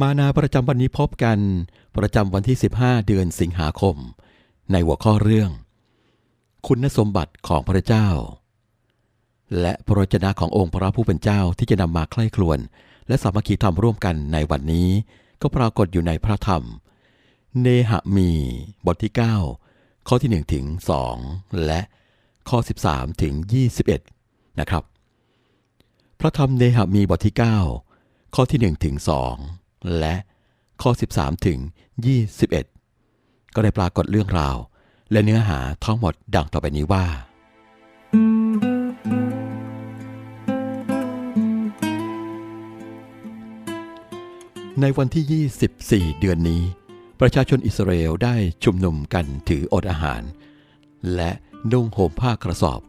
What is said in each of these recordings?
มานาประจำวันนี้พบกัน ประจำวันที่ 15 เดือนสิงหาคม ในหัวข้อเรื่อง คุณสมบัติของพระเจ้า และพระวจนะขององค์พระผู้เป็นเจ้าที่จะนำมาใคร่ครวญและสามัคคีธรรมร่วมกันในวันนี้ ก็ปรากฏอยู่ในพระธรรม เนหะมีบทที่ 9 ข้อที่ 1 ถึง 2 และข้อ 13 ถึง 21 นะครับ พระธรรมเนหะมีบทที่ 9 ข้อที่ 1 ถึง 2 และข้อ 13 ถึง 21 ก็ได้ปรากฏเรื่องราว และเนื้อหาทั้งหมดดังต่อไปนี้ว่า ในวันที่ 24 เดือนนี้ ประชาชนอิสราเอลได้ชุมนุมกันถืออดอาหาร และนุ่งห่มผ้ากระสอบ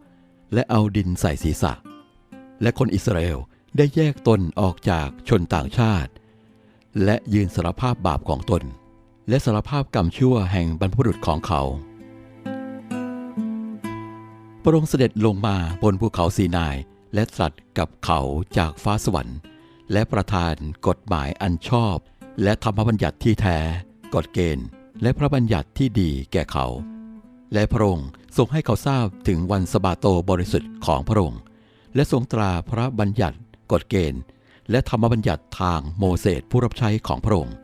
และเอาดินใส่ศีรษะ และคนอิสราเอลได้แยกตนออกจากชนต่างชาติ และยืนสารภาพบาปของตน และสารภาพกรรมชั่วแห่งบรรพบุรุษของเขา พระองค์เสด็จลงมาบนภูเขาซีนายและตรัสกับเขาจากฟ้าสวรรค์ และประทานกฎหมายอันชอบ และธรรมบัญญัติที่แท้ กฎเกณฑ์ และพระบัญญัติที่ดีแก่เขา และพระองค์ทรงให้เขาทราบถึงวันสบาโตบริสุทธิ์ของพระองค์และทรงตราพระบัญญัติกฎเกณฑ์ และธรรมบัญญัติทางโมเสสผู้รับใช้ของพระองค์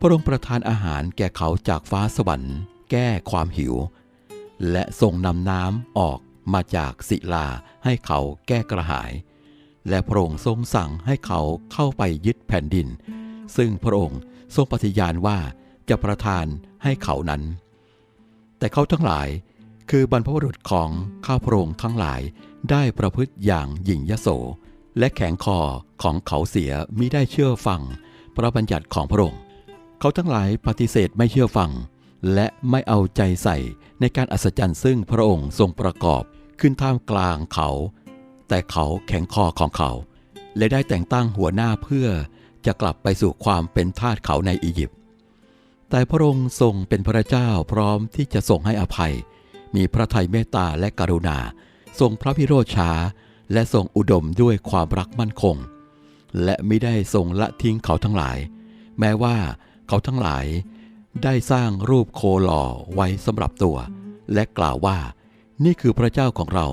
พระองค์ประทานอาหารแก่เขาจากฟ้าสวรรค์ แก้ความหิว และทรงนำน้ำออกมาจากศิลาให้เขาแก้กระหาย และพระองค์ทรงสั่งให้เขาเข้าไปยึดแผ่นดิน ซึ่งพระองค์ทรงปฏิญาณว่าจะประทานให้เขานั้น แต่เขาทั้งหลายคือบรรพบุรุษของข้าพระองค์ทั้งหลายได้ประพฤติอย่างหยิ่งยโส และแข็งคอของเขาเสียมิได้เชื่อฟัง พระบัญญัติของพระองค์ เขาทั้งหลายปฏิเสธไม่เชื่อฟัง และไม่เอาใจใส่ในการอัศจรรย์ซึ่งพระองค์ทรงประกอบขึ้นท่ามกลางเขา แต่เขาแข็งคอของเขา และได้แต่งตั้งหัวหน้าเพื่อจะกลับไปสู่ความเป็นทาสเขาในอียิปต์ แต่พระองค์ทรงเป็นพระเจ้าพร้อมที่จะทรงให้อภัย มีพระทัยเมตตาและกรุณา ทรงพระพิโรธช้า และทรงอุดมด้วยความรักมั่นคง และไม่ได้ทรงละทิ้งเขาทั้งหลาย แม้ว่าเขาทั้งหลายได้สร้างรูปโคหล่อไว้สำหรับตัว และกล่าวว่า นี่คือพระเจ้าของเรา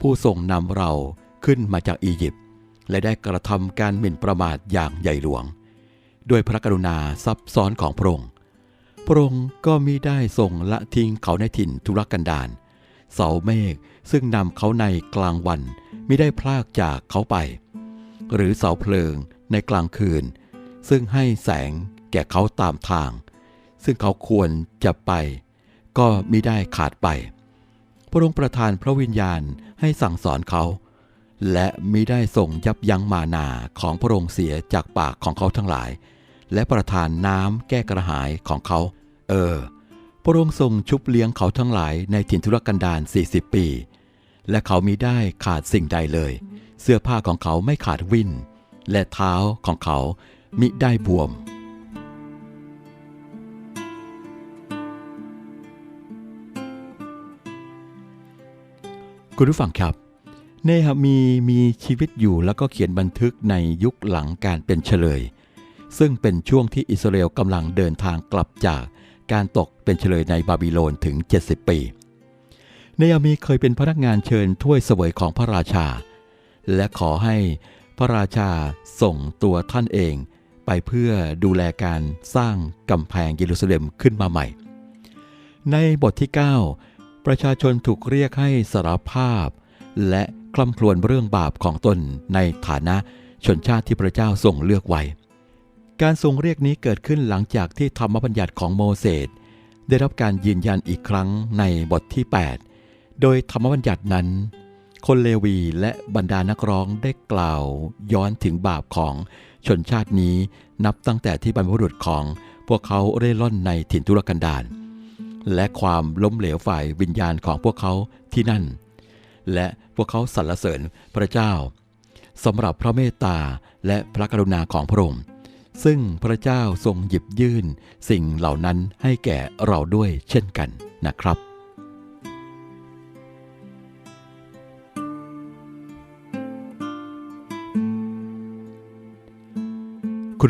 ผู้ทรงนำเราขึ้นมาจากอียิปต์และได้กระทำการหมิ่นประมาทอย่างใหญ่หลวง ด้วยพระกรุณาซับซ้อนของพระองค์พระองค์ก็มิได้ทรงละทิ้งเขาในถิ่นทุรกันดารเสาเมฆซึ่งนำเขาในกลางวัน มิได้พลากจากเขาไป หรือเสาเพลิงในกลางคืน ซึ่งให้แสงแก่เขาตามทาง ซึ่งเขาควรจะไป ก็มิได้ขาดไป พระองค์ประทานพระวิญญาณให้สั่งสอนเขา และมิได้ส่งยับยั้งมานาของพระองค์เสียจากปากของเขาทั้งหลาย และประทานน้ำแก้กระหายของเขา เออ พระองค์ทรงชุบเลี้ยงเขาทั้งหลายในถิ่นทุรกันดาร40 ปี และเขามิได้ขาดสิ่งใดเลย เสื้อผ้าของเขาไม่ขาดวินและเท้าของเขามิได้บวม คุณผู้ฟังครับ เนหะมีมีชีวิตอยู่แล้วก็เขียนบันทึกในยุคหลังการเป็นเฉลย ซึ่งเป็นช่วงที่อิสราเอลกำลังเดินทางกลับจากการตกเป็นเฉลยในบาบิโลนถึง 70 ปี เนหะมีเคยเป็นพนักงานเชิญถ้วยเสวยของพระราชา และขอให้พระราชาส่งตัวท่านเอง ไปเพื่อดูแลการสร้างกำแพงเยรูซาเล็มขึ้นมาใหม่ ในบทที่ 9 ประชาชนถูกเรียกให้สารภาพ และคลำครวญเรื่องบาปของตนในฐานะชนชาติที่พระเจ้าทรงเลือกไว้ การทรงเรียกนี้เกิดขึ้นหลังจากที่ธรรมบัญญัติของโมเสสได้รับการยืนยันอีกครั้งในบทที่ 8 โดยธรรมบัญญัตินั้น คนเลวีและบรรดานักร้องได้กล่าวย้อนถึงบาปของชนชาตินี้นับตั้งแต่ที่บรรพบุรุษของพวกเขาเร่ร่อนในถิ่นทุรกันดารและความล้มเหลวฝ่ายวิญญาณของพวกเขาที่นั่น และพวกเขาสรรเสริญพระเจ้าสำหรับพระเมตตาและพระกรุณาของพระองค์ซึ่งพระเจ้าทรงหยิบยื่นสิ่งเหล่านั้นให้แก่เราด้วยเช่นกันนะครับ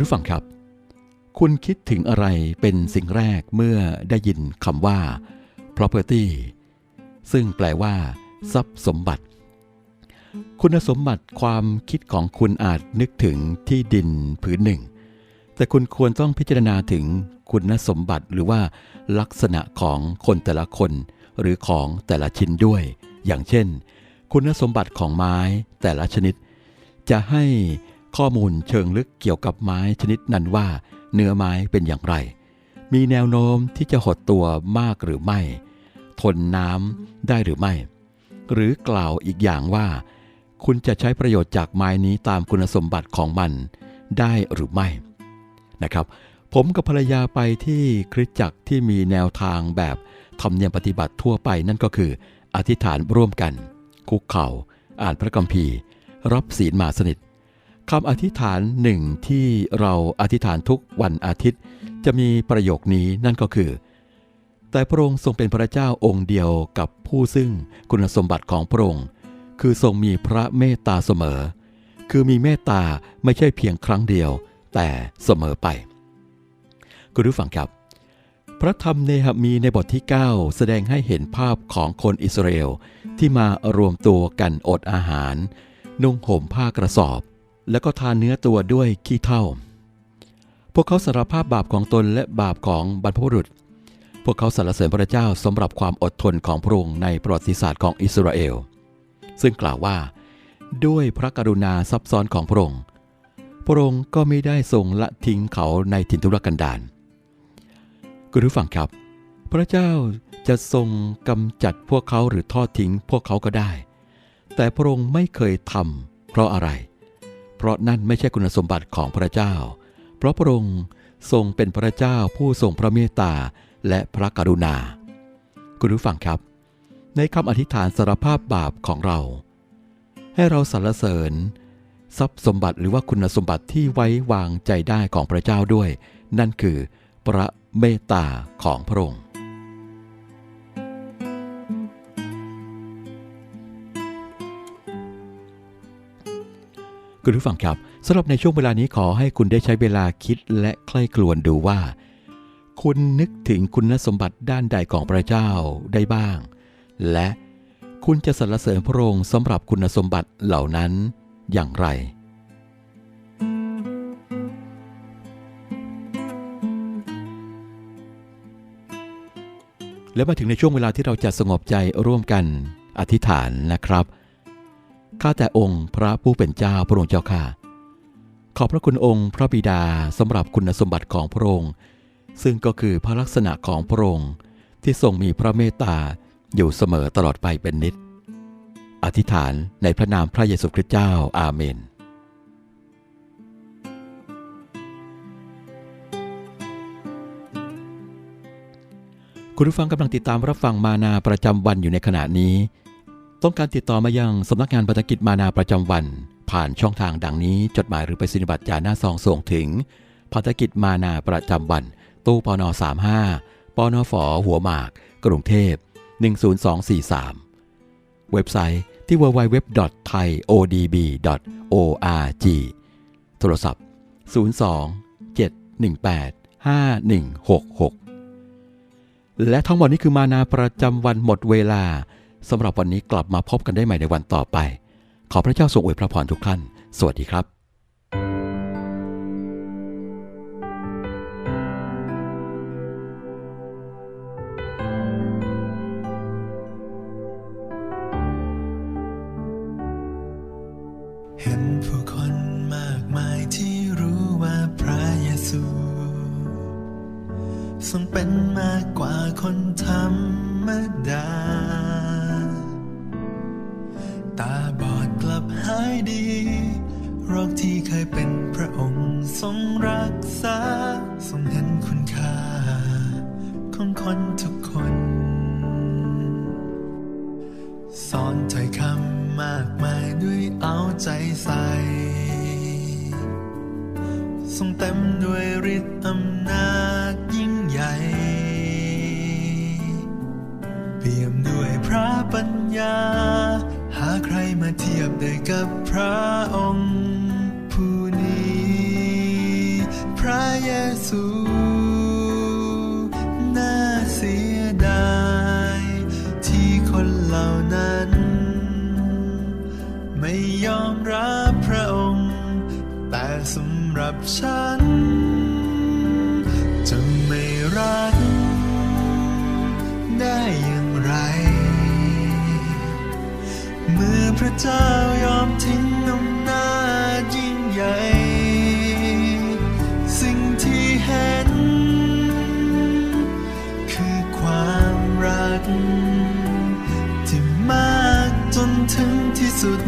คุณผู้ฟังครับ คุณคิดถึงอะไรเป็นสิ่งแรกเมื่อได้ยินคำว่า property ซึ่งแปลว่า ทรัพย์สมบัติ คุณสมบัติความคิดของคุณอาจนึกถึงที่ดินผืนหนึ่ง แต่คุณควรต้องพิจารณาถึงคุณสมบัติหรือว่าลักษณะของคนแต่ละคน หรือของแต่ละชิ้นด้วย อย่างเช่น คุณสมบัติของไม้แต่ละชนิด จะให้ ข้อมูลเชิงลึกเกี่ยวกับไม้ชนิดนั้นว่า เนื้อไม้เป็นอย่างไร มีแนวโน้มที่จะหดตัวมากหรือไม่ ทนน้ำได้หรือไม่ หรือกล่าวอีกอย่างว่า คุณจะใช้ประโยชน์จากไม้นี้ตามคุณสมบัติของมันได้หรือไม่นะครับ ผมกับภรรยาไปที่คริสตจักรที่มีแนวทางแบบธรรมเนียมปฏิบัติทั่วไปนั่นก็คือ อธิษฐานร่วมกัน คุกเข่าอ่านพระคัมภีร์ รับศีลมาสนิท คำอธิษฐานหนึ่งที่เราอธิษฐานทุกวันอาทิตย์ จะมีประโยคนี้นั่นก็คือ แต่พระองค์ทรงเป็นพระเจ้าองค์เดียวกับผู้ซึ่งคุณสมบัติของพระองค์ คือทรงมีพระเมตตาเสมอ คือมีเมตตาไม่ใช่เพียงครั้งเดียว แต่เสมอไป คุณผู้ฟังครับ พระธรรมเนหมีในบทที่ 9 แสดงให้เห็นภาพของคนอิสราเอลที่มารวมตัวกันอดอาหาร นุ่งห่มผ้ากระสอบ แล้วก็ทานเนื้อตัวด้วยขี้เถ้าพวกเขาสารภาพบาปของตนและบาปของบรรพบุรุษ พวกเขาสรรเสริญพระเจ้าสำหรับความอดทนของพระองค์ในประวัติศาสตร์ของอิสราเอล ซึ่งกล่าวว่า ด้วยพระกรุณาซับซ้อนของพระองค์ พระองค์ก็ไม่ได้ทรงละทิ้งเขาในถิ่นทุรกันดารคุณผู้ฟังครับ พระเจ้าจะทรงกำจัดพวกเขาหรือทอดทิ้งพวกเขาก็ได้ แต่พระองค์ไม่เคยทำเพราะอะไร เพราะนั่นไม่ใช่คุณสมบัติของพระเจ้า เพราะพระองค์ทรงเป็นพระเจ้าผู้ทรงพระเมตตาและพระกรุณา คุณผู้ฟังครับ ในคำอธิษฐานสารภาพบาปของเรา ให้เราสรรเสริญ ทรัพย์สมบัติหรือว่าคุณสมบัติที่ไว้วางใจได้ของพระเจ้าด้วย นั่นคือพระเมตตาของพระองค์ คุณผู้ฟังครับสำหรับในช่วงเวลานี้ขอให้คุณได้ใช้เวลาคิดและใคร่ครวญดูว่า คุณนึกถึงคุณสมบัติด้านใดของพระเจ้าได้บ้าง และคุณจะสรรเสริญพระองค์สำหรับคุณสมบัติเหล่านั้นอย่างไรและมาถึงในช่วงเวลาที่เราจะสงบใจร่วมกันอธิษฐานนะครับ ข้าแต่องค์พระผู้เป็นเจ้าพระองค์เจ้าข้าขอบพระคุณองค์พระบิดาสำหรับคุณสมบัติของพระองค์ ซึ่งก็คือพระลักษณะของพระองค์ที่ทรงมีพระเมตตาอยู่เสมอตลอดไปเป็นนิจอธิษฐานในพระนามพระเยซูคริสต์เจ้าอาเมนคุณผู้ฟังกำลังติดตามรับฟังมานาประจำวันอยู่ในขณะนี้ ต้องการติดต่อมายังสำนักงานพันธกิจมานาประจำวัน ผ่านช่องทางดังนี้ จดหมายหรือไปสินิบัตรจาหน้าซองส่งถึงพันธกิจมานาประจำวัน ตู้ปน35ปนฝหัวหมาก กรุงเทพ 10243 เว็บไซต์ที่ www.thaiodb.org โทรศัพท์ 02 718 5166 และทั้งหมดนี้คือมานาประจำวันหมดเวลา สำหรับวันนี้กลับมาพบกันได้ใหม่ในวันต่อไป ขอพระเจ้าทรงอวยพระพรทุกท่าน สวัสดีครับเห็นผู้คนมากมายที่รู้ว่าพระเยซูทรงเป็นมากกว่าคนธรรมดาายดีโรคที่เคยเป็นพระองค์ทรงรักษา ทรงเห็นคุณค่า ของคนทุกคน สอนถ้อยคำมากมายด้วยเอาใจใส่ทรงเต็มด้วยฤทธิ์อำนาจยิ่งใหญ่ เปี่ยมด้วยพระปัญญาหาใครมา เทียบได้กับพระองค์ผู้นี้ พระเยซูน่าเสียดายที่คนเหล่านั้น ไม่ยอมรับพระองค์ แต่สำหรับฉันจะไม่รักได้อย่าง พระเจ้ายอมทิ้งอำนาจยิ่งใหญ่ สิ่งที่เห็น คือความรัก ที่มากจนถึงที่สุด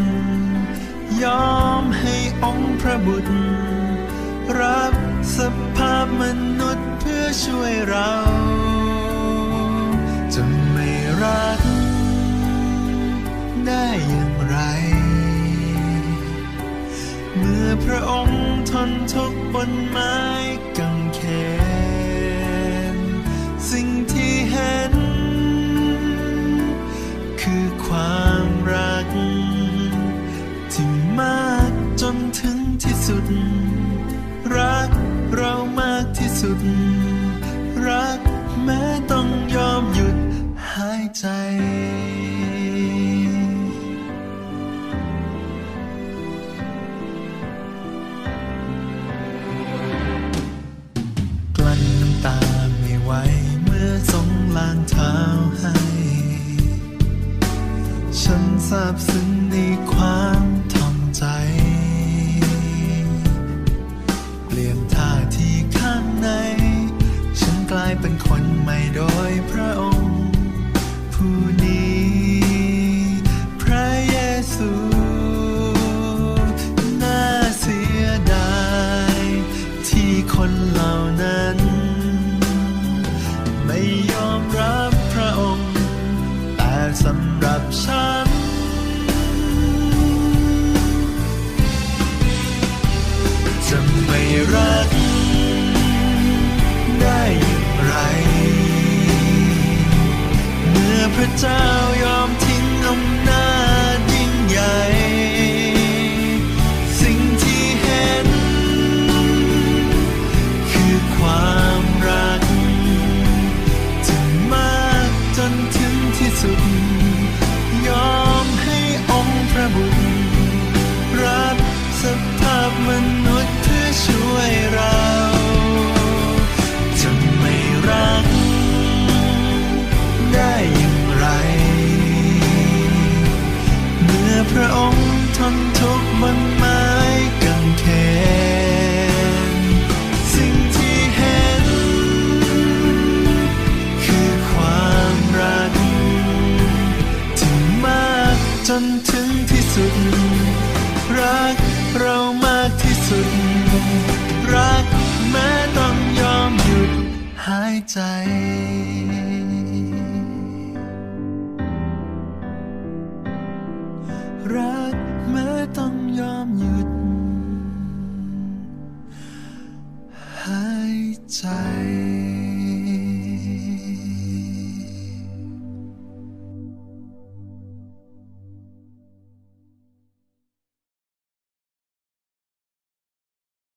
ยอมให้องค์พระบุตร รับสภาพมนุษย์เพื่อช่วยเราจะไม่รักได้อย่าง ไร เมื่อพระองค์ทนทุกข์บนไม้กางเขนสิ่งที่ ซาบซึ้ง นทุกข์บนไม้กางเขนสิ่งที่เห็น คือความรักที่มากจนถึงที่สุด รักเรามากที่สุด รักแม้ต้องยอมหยุดหายใจ